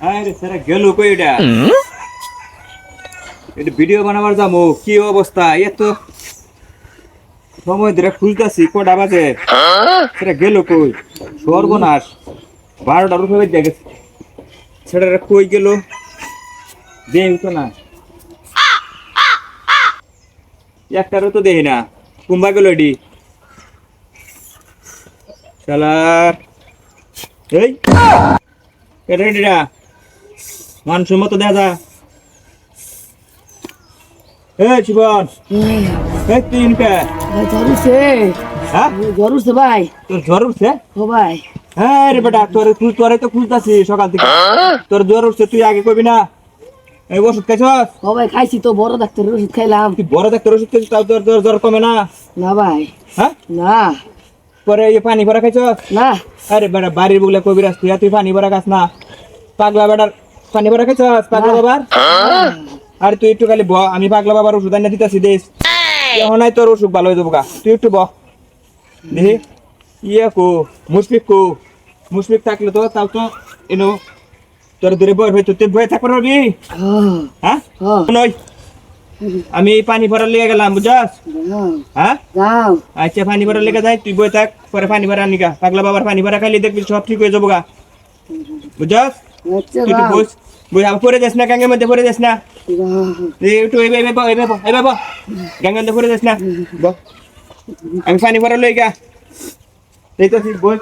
আরে স্যার গেল কই এটা? এটা ভিডিও বানাবার যাব কি অবস্থা? এত সময় ধরে খুঁজতেছি কটা বাজে? সেটা গেল কই? সর্বনাশ। বারোটার উপরে বেজে গেছে। সেটা কই গেল? দেই তো না। একটারও তো দেই না। কুম্বা গেল এডি। শালার। এই। এটা মানুষ মতো দেখা যা এই জীবন এই তিন কে ভাই হ্যাঁ? জ্বর ভাই। তোর জ্বর উঠছে? ও ভাই। হ্যাঁ রে বেটা তোর তুই তোরে তো খুঁজতাছি সকাল থেকে। তোর জ্বর উঠছে তুই আগে কবি না। এই ওষুধ খাইছস? ও ভাই খাইছি তো বড় ডাক্তারের ওষুধ খাইলাম। তুই বড় ডাক্তার ওষুধ খাইছিস তাও তোর তোর জ্বর কমে না। না ভাই। হ্যাঁ? না। পরে এই পানি ভরা খাইছস? না। আরে বেটা বাড়ির বগলে কবিরাজ তুই তুই পানি ভরা খাস না। পাগলা বেটার পানি ভরা খাইছস পাগলা বাবার? আর তুই একটু খালি ব আমি পাগলা বাবার ওষুধ আনিয়ে দিতেছি দেশ এখন নাই তোর অসুখ ভালো হয়ে যাব গা তুই একটু ব। দেখি। ইয়ে কো মুশফিক কো। মুশফিক থাকলে তো তাও তো এনো তোর দূরে বয় হয়তো তুই বয়ে থাকতে পারবি হ্যাঁ। হ্যাঁ? হ্যাঁ। নই আমি পানি ভরা লিয়ে গেলাম বুঝাস হ্যাঁ? আচ্ছা পানি ভরা লেগে যাই তুই বই থাক পরে পানি ভরা আনিগা। পাগলা বাবার পানি ভরা খাইলে দেখবি সব ঠিক হয়ে যাব গা বুঝাস আচ্ছা তুই বস। আবার পরে যাস না গাঙ্গের মধ্যে পরে যাস না। একটু এই এই এই এই এই বাবা গাঙ্গের মধ্যে পরে যাস না। ব। আমি পানি ভরা লই গা। এই তো ঠিক বই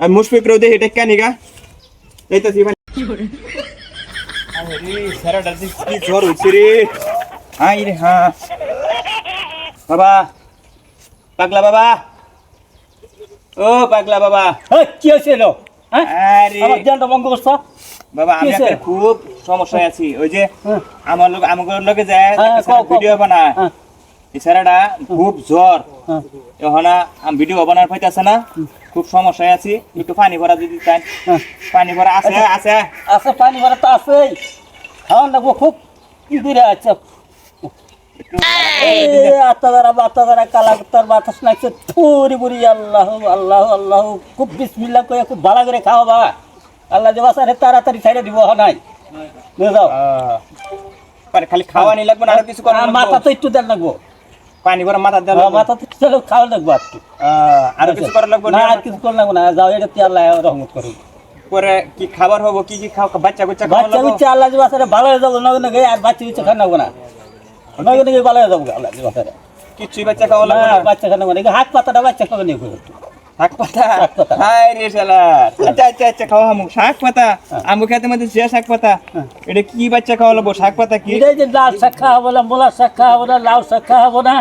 আমি মুশফিক রোদে এটা কেন গা? এই তো দিন কি জ্বর হচ্ছে রে। আই রে হ্যাঁ বাবা। পাগলা বাবা। ও পাগলা বাবা। কি হয়েছিল হ্যাঁ? বাবা আমি একটা খুব সমস্যায় আছি। ওই যে হ্যাঁ। আমার লোক আমার লোকে যায়। ভিডিও বানায়। হ্যাঁ। এছাড়াটা খুব জ্বর। এখন আমি ভিডিও বানার পাইতেছে না। খুব সমস্যায় আছি। একটু পানি ভরা যদি হ্যাঁ। পানি ভরা আছে আছে। আছে পানি ভরা তো আছেই। খাওয়ান লাগবো খুব। কি করে আছে আত্মা দ্বারা বাত্তা দ্বারা কালা তার বাতাস লাগছে থুরি বুড়ি আল্লাহ আল্লাহ আল্লাহ। খুব বিসমিল্লা করে খুব ভালো করে খাওয়া বাবা। আল্লাহ যে বাসারে তাড়াতাড়ি ছাইড়ে দিব নাই। যাও। খালি খাওয়া নি লাগবে না আর কিছু মাথা তো একটু দেন লাগবো। পানি ভরা মাথা দেওয়া হ্যাঁ, মাথা তো চলো খাওয়া লাগবো আর একটু আর কিছু করার লাগবে না না? আর কিছু করার লাগবো না। যাও এটা আল্লাহ রহমত করুন পরে কি খাবার হব কি কি খাও বাচ্চা খাওয়া বাচ্চা? আল্লাহ যে বাসারে ভালো হয়ে যাব নগে নগে আর বাচ্চা খান লাগবো না। নগে ভালো যাব কিচ্ছুই বাচ্চা খাওয়া লাগবে না বাচ্চা খান লাগবো না। হাত পাতাটা বাচ্চা খাবে নিয়ে করো শাক পাতা। হাই রে আচ্ছা আচ্ছা আচ্ছা খাওয়া আমু শাক পাতা? হ্যাঁ। আমু খেতে মধ্যে যে শাক পাতা এটা কি বাচ্চা খাওয়া লাগবো? শাক পাতা কি? এটাই যে লাল শাক খাওয়া হব না মোলা শাক খাওয়া হব না লাউ শাক খাওয়া হব না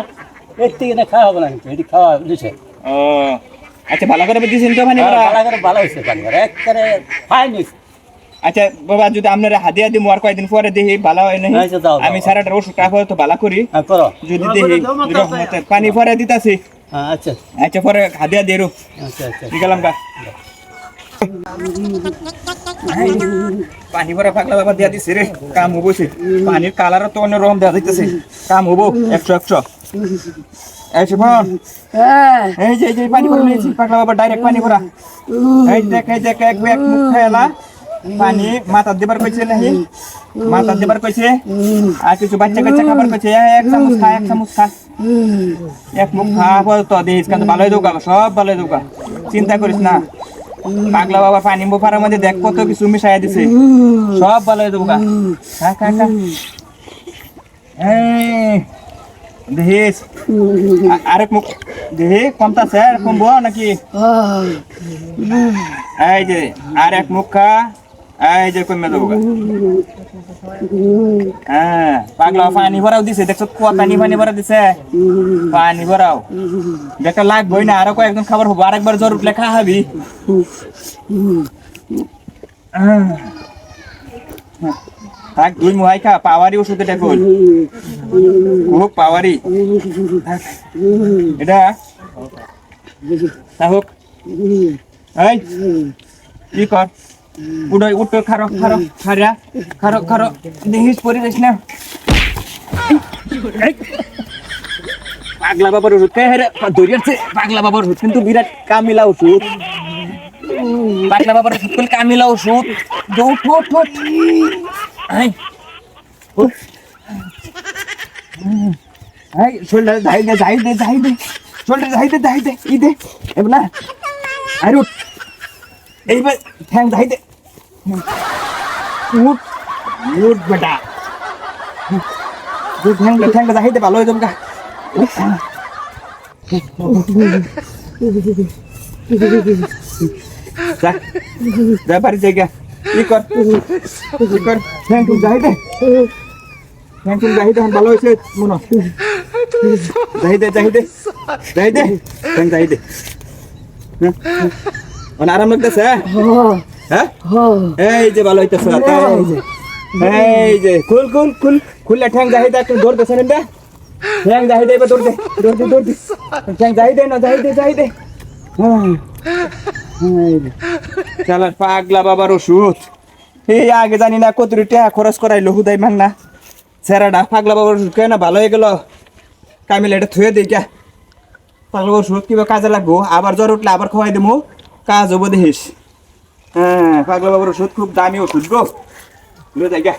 এর থেকে না খাওয়া হব না এটি খাওয়া দিছে। ও আচ্ছা ভালো করে দিয়েছেন তো মানে ভালো করে ভালো হয়েছে পানি একেবারে ফাইন হয়েছে। আচ্ছা বাবা যদি আপনারা হাদিয়া দিই আর কয়েকদিন পরে দেখি ভালো হয় দাও। আমি সারাটা ওষুধ টাকা তো ভালো করি। হ্যাঁ যদি দেখি পানি পরে দিতাছি। হ্যাঁ আচ্ছা। আচ্ছা পরে হাদিয়া দিয়ে আচ্ছা আচ্ছা। গেলাম গা। পানি ভরা পাগলা বাবা দিয়া দিছে রে কাম হব সে। পানির কালারও তো অন্যরকম দেওয়া যাইতেছে। কাম হব একশো একশো। এই শুভন হ্যাঁ। এই যে এই যে পানি ভরা নিয়েছি পাগলা বাবা ডাইরেক্ট পানি ভরা এই দেখ এই দেখ এক এক মুখ খাইলা। পানি মাথা দিবার কইছে নাহি? মাথা দিবার কইছে? আর কিছু বাচ্চা কাচ্চা খাবার কইছে? এক চামচ খা এক চামচ খা। এক মুখ খা পর তো দেখিস কারণ ভালোই দৌকা সব ভালোই দৌকা চিন্তা করিস না। পাগলা বাবা পানি বোফারের মধ্যে দেখ কত কিছু মিশাই দিছে। সব ভালোই দৌকা খা খা খা। আ- আরেক মুখ দেহি কমতাছে কমবো নাকি? এই যে আর এক মুখ খা। এই যে কমে দেবো। হ্যাঁ পাগলা পানি ভরাও দিছে, দেখছ কুয়া পানি পানি ভরা দিছে? পানি ভরাও। দেখা লাগবেই না, আরও কয়েকজন খাবার হব, আরেকবার জ্বর উঠলে খা আহ। থাক, দুই মুহাই খা, পাওয়ারি ওষুধ এটা কই? খুব পাওয়ারি। এটা? থাকুক এই, কি কর? উড়ো উঠো খারো খারো খারা খারো খারো দেখিস পরে যাস না। এই। পাগলা বাবার ওষুধ কে হেরে? দৌড়িয়াছে পাগলা বাবার ওষুধ কিন্তু বিরাট কামিলা ওষুধ। পাগলা বাবার ওষুধ করলে কামিলা ওষুধ। দে, আই উঠ। আই শোল্ডার যাই দে যাই দে যাই দে। শোল্ডার যাই দে যাই দে। ই দে? এবার এইবার ঠ্যাং দে। উঠ উঠ বেটা। তুই ঠ্যাং ঠ্যাং দে, ভালো হয়ে যাবে যা বাড়ি জায়গা ই কর ই কর। ঠ্যাং যাই দে। ঠ্যাং যাই দে ভালো হয়েছে মনে দে যাই দে ঠ্যাং যাই দে। অন আরাম লাগতেছে? হ্যাঁ? এই যে ভালো হইতেছে, এই যে। কুল কুল কুল খুললে ঠ্যাং যাই দে একটু দেছে না ঠ্যাং যাই দে এবার দৌড় দে দৌড় দে দে। ঠ্যাং যাই দে না যাই দে যাই দে চালার পাগলা বাবার ওষুধ। এই আগে জানি না কত টাকা খরচ করাইলো, হুদাই মান না সেরাডা পাগলা বাবার ওষুধ কেন ভালো হয়ে গেল। কামিলে, এটা থুয়ে দিই কে পাগলা বাবার ওষুধ কিবা কাজে লাগবো? আবার জ্বর উঠলে আবার খাওয়াই দেবো। কাজ হব দেখিস। হ্যাঁ পাগলা বাবুর ওষুধ খুব দামি ওষুধ গো। যাই গা